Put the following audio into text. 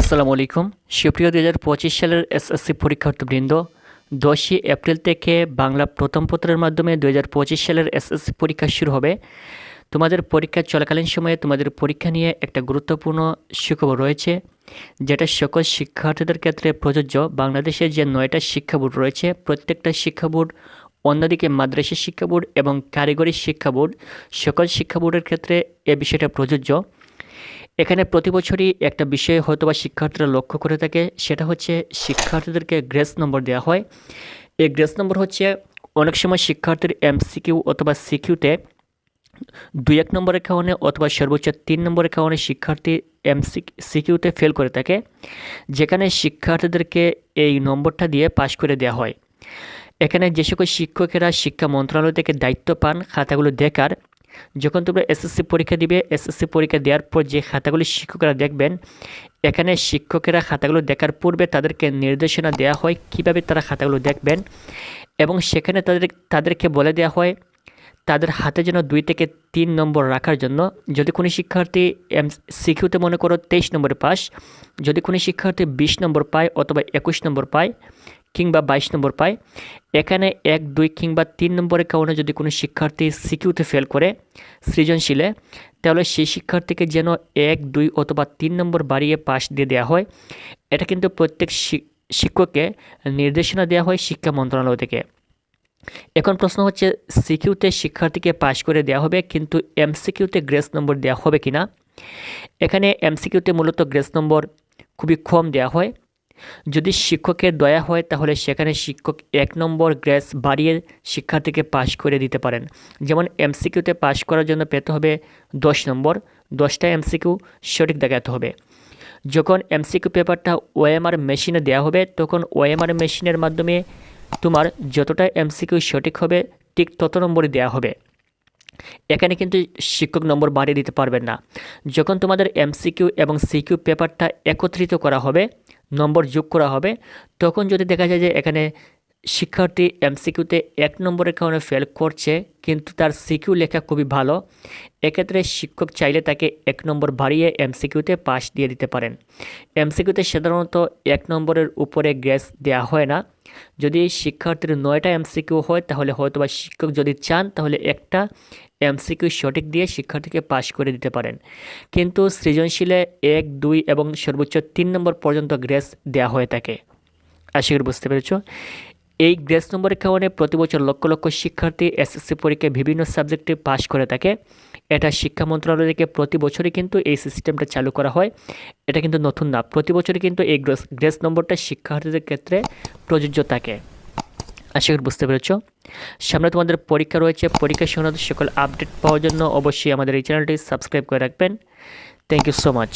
আসসালামু আলাইকুম। সুপ্রিয় দু হাজার পঁচিশ সালের এসএসসি পরীক্ষার্থীবৃন্দ, দশই এপ্রিল থেকে বাংলা প্রথম পত্রের মাধ্যমে দু হাজার পঁচিশ সালের এসএসসি পরীক্ষা শুরু হবে। তোমাদের পরীক্ষা চলাকালীন সময়ে তোমাদের পরীক্ষা নিয়ে একটা গুরুত্বপূর্ণ সুখবর রয়েছে, যেটা সকল শিক্ষার্থীদের ক্ষেত্রে প্রযোজ্য। বাংলাদেশের যে নয়টা শিক্ষা বোর্ড রয়েছে, প্রত্যেকটা শিক্ষা বোর্ড, অন্যদিকে মাদ্রাসা শিক্ষা বোর্ড এবং কারিগরি শিক্ষা বোর্ড, সকল শিক্ষা বোর্ডের ক্ষেত্রে এ বিষয়টা প্রযোজ্য। এখানে প্রতি বছরই একটা বিষয় হয়তো বা শিক্ষার্থীরা লক্ষ্য করে থাকে, সেটা হচ্ছে শিক্ষার্থীদেরকে গ্রেস নম্বর দেওয়া হয়। এই গ্রেস নম্বর হচ্ছে অনেক সময় শিক্ষার্থীর এমসিকিউ অথবা সিকিউতে দুই এক নম্বরের কারণে অথবা সর্বোচ্চ তিন নম্বরের কারণে শিক্ষার্থী এমসি সিকিউতে ফেল করে থাকে, যেখানে শিক্ষার্থীদেরকে এই নম্বরটা দিয়ে পাশ করে দেওয়া হয়। এখানে যে সকল শিক্ষকেরা শিক্ষা মন্ত্রণালয় থেকে দায়িত্ব পান, খাতাগুলো দেখার যখন তোমরা এসএসসি পরীক্ষা দিবে, এসএসসি পরীক্ষা দেওয়ার পর যে খাতাগুলি শিক্ষকরা দেখবেন, এখানে শিক্ষকেরা খাতাগুলো দেখার পূর্বে তাদেরকে নির্দেশনা দেওয়া হয় কীভাবে তারা খাতাগুলো দেখবেন এবং সেখানে তাদের, তাদেরকে বলে দেওয়া হয় তাদের হাতে যেন দুই থেকে তিন নম্বর রাখার জন্য। যদি কোনো শিক্ষার্থী এম, সিকিউতে মনে করো তেইশ নম্বরে পাস, যদি কোনো শিক্ষার্থী বিশ নম্বর পায় অথবা একুশ নম্বর পায় কিংবা বাইশ নম্বর পায়। এখানে এক, দুই কিংবা তিন নম্বরের কারণে যদি কোনো শিক্ষার্থী সিকিউতে ফেল করে, সৃজনশীলে, তাহলে সেই শিক্ষার্থীকে যেন এক, দুই অথবা তিন নম্বর বাড়িয়ে পাশ দিয়ে দেওয়া হয়। এটা কিন্তু প্রত্যেক শিক্ষককে নির্দেশনা দেওয়া হয় শিক্ষা মন্ত্রণালয় থেকে। এখন প্রশ্ন হচ্ছে, সিকিউতে শিক্ষার্থীকে পাশ করে দেওয়া হবে, কিন্তু এমসিকিউতে গ্রেস নম্বর দেওয়া হবে কি না এখানে এমসিকিউতে মূলত গ্রেস নম্বর খুবই কম দেওয়া হয়। যদি শিক্ষকের দয়া হয়, তাহলে সেখানে শিক্ষক এক নম্বর গ্রেস বাড়িয়ে শিক্ষার্থীকে পাশ করে দিতে পারেন। যেমন এমসিকিউতে পাশ করার জন্য পেতে হবে দশ নম্বর। দশটা এমসিকিউ সঠিক দেখাতে হবে। যখন এমসিকিউ পেপারটা ওএমআর মেশিনে দেওয়া হবে, তখন ওএমআর মেশিনের মাধ্যমে তোমার যতটা এমসিকিউ সঠিক হবে, ঠিক তত নম্বরই দেওয়া হবে। এখানে কিন্তু শিক্ষক নম্বর বাড়িয়ে দিতে পারবেন না। যখন তোমাদের এমসিকিউ এবং সিকিউ পেপারটা একত্রিত করা হবে নম্বর যোগ করা হবে তখন যদি দেখা যায় যে এখানে শিক্ষার্থী এমসিকিউতে এক নম্বরের কারণে ফেল করছে, কিন্তু তার সিকিউ লেখা খুবই ভালো। এক্ষেত্রে শিক্ষক চাইলে তাকে এক নম্বর বাড়িয়ে এমসিকিউতে পাস দিয়ে দিতে পারেন। এমসিকিউতে সাধারণত এক নম্বরের উপরে গ্যাস দেওয়া হয় না। যদি শিক্ষার্থীর নয়টা এমসিকিউ হয়, তাহলে হয়তো বা শিক্ষক যদি চান, তাহলে একটা এমসিকিউ সঠিক দিয়ে শিক্ষার্থীকে পাশ করে দিতে পারেন। কিন্তু সৃজনশীলে এক, দুই এবং সর্বোচ্চ তিন নম্বর পর্যন্ত গ্রেস দেওয়া হয়ে থাকে আশা করি বুঝতে পেরেছ। এই গ্রেস নম্বরের কারণে প্রতি বছর লক্ষ লক্ষ শিক্ষার্থী এসএসসি পরীক্ষায় বিভিন্ন সাবজেক্টে পাশ করে থাকে। এটা শিক্ষা মন্ত্রণালয় থেকে প্রতি বছরই কিন্তু এই সিস্টেমটা চালু করা হয়। এটা কিন্তু নতুন না, প্রতি বছরই কিন্তু এই গ্রেস নম্বরটা শিক্ষার্থীদের ক্ষেত্রে প্রযোজ্য থাকে। আশা করি বুঝতে পেরেছ। সামনে তোমাদের পরীক্ষা রয়েছে। পরীক্ষা সংক্রান্ত সকল আপডেট পাওয়ার জন্য অবশ্যই আমাদের এই চ্যানেলটি সাবস্ক্রাইব করে রাখবেন। Thank you so much